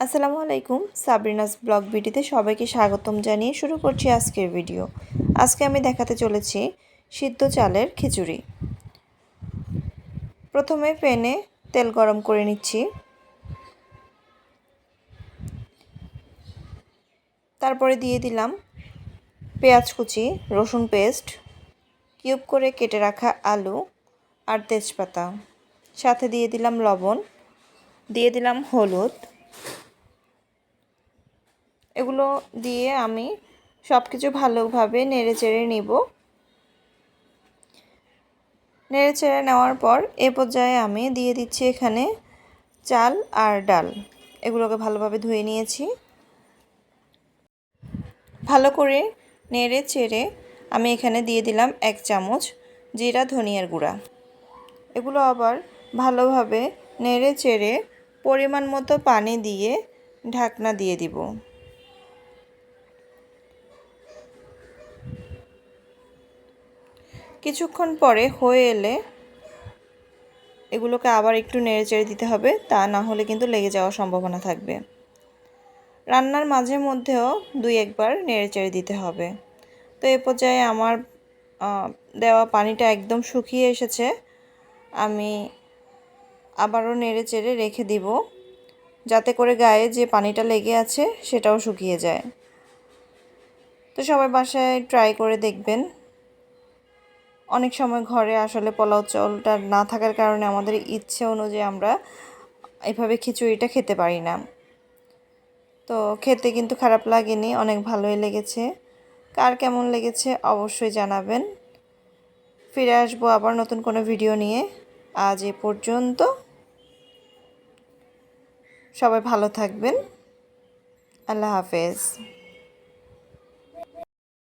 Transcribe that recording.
আসসালামু আলাইকুম, Sabrina's blog ভিডিওতে সবাইকে স্বাগতম জানিয়ে শুরু করছি আজকের ভিডিও। আজকে আমি দেখাতে চলেছি সিদ্ধ চালের খিচুড়ি। প্রথমে প্যানে তেল গরম করে নিচ্ছি। তারপরে দিয়ে দিলাম পেঁয়াজ কুচি, রসুন পেস্ট, কিউব করে কেটে রাখা আলু আর তেজপাতা। সাথে দিয়ে দিলাম লবণ, দিয়ে দিলাম হলুদ। এগুলো দিয়ে আমি সব কিছু ভালোভাবে নেড়ে চেড়ে নিব। নেড়ে চেড়ে নেওয়ার পর এ পর্যায়ে আমি দিয়ে দিচ্ছি এখানে চাল আর ডাল। এগুলোকে ভালোভাবে ধুয়ে নিয়েছি। ভালো করে নেড়ে চেড়ে আমি এখানে দিয়ে দিলাম এক চামচ জিরা ধনিয়ার গুঁড়া। এগুলো আবার ভালোভাবে নেড়ে চেড়ে পরিমাণ মতো পানি দিয়ে ঢাকনা দিয়ে দিব। কিছুক্ষণ পরে হয়ে এলে এগুলোকে আবার একটু নেড়ে চেড়ে দিতে হবে, তা না হলে কিন্তু লেগে যাওয়ার সম্ভাবনা থাকবে। রান্নার মাঝে মধ্যেও দুই একবার নেড়ে চেড়ে দিতে হবে। তো এ পর্যায়ে আমার দেওয়া পানিটা একদম শুকিয়ে এসেছে। আমি আবারও নেড়ে চেড়ে রেখে দিব, যাতে করে গায়ে যে পানিটা লেগে আছে সেটাও শুকিয়ে যায়। তো সবাই বাসায় ট্রাই করে দেখবেন। অনেক সময় ঘরে আসলে পোলাও চালটা না থাকার কারণে আমাদের ইচ্ছে অনুযায়ী আমরা এভাবে খিচুড়িটা খেতে পারি না। তো খেতে কিন্তু খারাপ লাগেনি, অনেক ভালোই লেগেছে। কার কেমন লেগেছে অবশ্যই জানাবেন। ফিরে আসব আবার নতুন কোনো ভিডিও নিয়ে। আজ এ পর্যন্ত। সবাই ভালো থাকবেন। আল্লাহ হাফেজ।